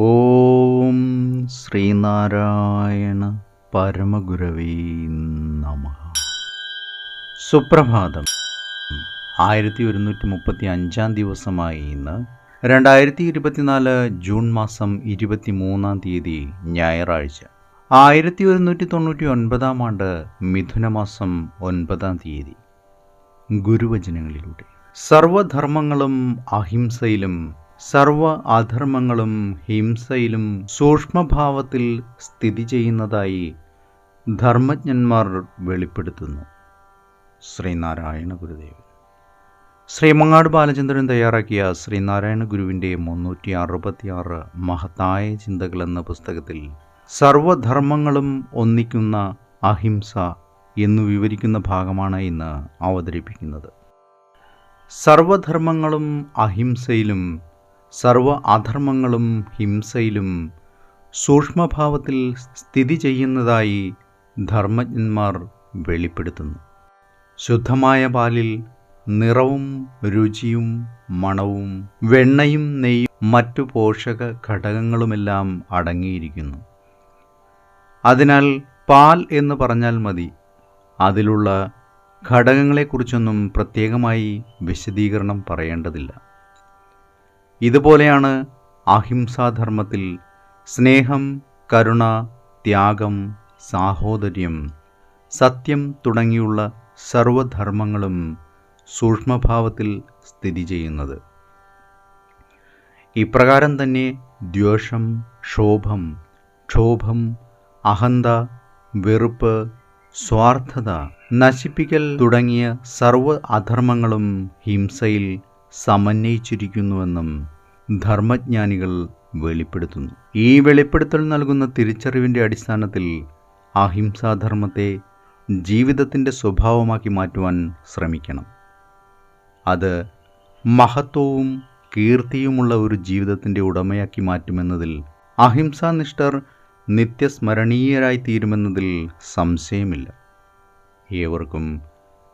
ഓം ശ്രീനാരായണ പരമഗുരവേ നമ. സുപ്രഭാതം. ആയിരത്തി ഒരുന്നൂറ്റി മുപ്പത്തി അഞ്ചാം ദിവസമായി ഇന്ന് രണ്ടായിരത്തി ഇരുപത്തിനാല് ജൂൺ മാസം ഇരുപത്തി മൂന്നാം തീയതി ഞായറാഴ്ച. ആയിരത്തി ഒരുന്നൂറ്റി തൊണ്ണൂറ്റി ഒൻപതാം ആണ്ട് മിഥുനമാസം ഒൻപതാം തീയതി. ഗുരുവചനങ്ങളിലൂടെ. സർവധർമ്മങ്ങളും അഹിംസയിലും സർവ അധർമ്മങ്ങളും ഹിംസയിലും സൂക്ഷ്മഭാവത്തിൽ സ്ഥിതി ചെയ്യുന്നതായി ധർമ്മജ്ഞന്മാർ വെളിപ്പെടുത്തുന്നു. ശ്രീനാരായണ ഗുരുദേവൻ. ശ്രീമങ്ങാട് ബാലചന്ദ്രൻ തയ്യാറാക്കിയ ശ്രീനാരായണ ഗുരുവിന്റെ മുന്നൂറ്റി അറുപത്തിയാറ് മഹത്തായ ചിന്തകൾ എന്ന പുസ്തകത്തിൽ സർവധർമ്മങ്ങളും ഒന്നിക്കുന്ന അഹിംസ എന്നു വിവരിക്കുന്ന ഭാഗമാണ് ഇന്ന് അവതരിപ്പിക്കുന്നത്. സർവധർമ്മങ്ങളും അഹിംസയിലും സർവ അധർമ്മങ്ങളും ഹിംസയിലും സൂക്ഷ്മഭാവത്തിൽ സ്ഥിതി ചെയ്യുന്നതായി ധർമ്മജ്ഞന്മാർ വെളിപ്പെടുത്തുന്നു. ശുദ്ധമായ പാലിൽ നിറവും രുചിയും മണവും വെണ്ണയും നെയ്യും മറ്റു പോഷക ഘടകങ്ങളുമെല്ലാം അടങ്ങിയിരിക്കുന്നു. അതിനാൽ പാൽ എന്ന് പറഞ്ഞാൽ മതി. അതിലുള്ള ഘടകങ്ങളെക്കുറിച്ചൊന്നും പ്രത്യേകമായി വിശദീകരണം പറയേണ്ടതില്ല. ഇതുപോലെയാണ് അഹിംസാധർമ്മത്തിൽ സ്നേഹം കരുണ ത്യാഗം സാഹോദര്യം സത്യം തുടങ്ങിയുള്ള സർവധർമ്മങ്ങളും സൂക്ഷ്മഭാവത്തിൽ സ്ഥിതി ചെയ്യുന്നത്. ഇപ്രകാരം തന്നെ ദ്വേഷം ക്ഷോഭം ക്ഷോഭം അഹന്ത വെറുപ്പ് സ്വാർത്ഥത നശിപ്പിക്കൽ തുടങ്ങിയ സർവ അധർമ്മങ്ങളും ഹിംസയിൽ സമന്വയിച്ചിരിക്കുന്നുവെന്നും ധർമ്മജ്ഞാനികൾ വെളിപ്പെടുത്തുന്നു. ഈ വെളിപ്പെടുത്തൽ നൽകുന്ന തിരിച്ചറിവിന്റെ അടിസ്ഥാനത്തിൽ അഹിംസാധർമ്മത്തെ ജീവിതത്തിന്റെ സ്വഭാവമാക്കി മാറ്റുവാൻ ശ്രമിക്കണം. അത് മഹത്വവും കീർത്തിയുമുള്ള ഒരു ജീവിതത്തിന്റെ ഉടമയാക്കി മാറ്റുമെന്നതിൽ അഹിംസാനിഷ്ഠർ നിത്യസ്മരണീയരായി തീരുമെന്നതിൽ സംശയമില്ല. ഏവർക്കും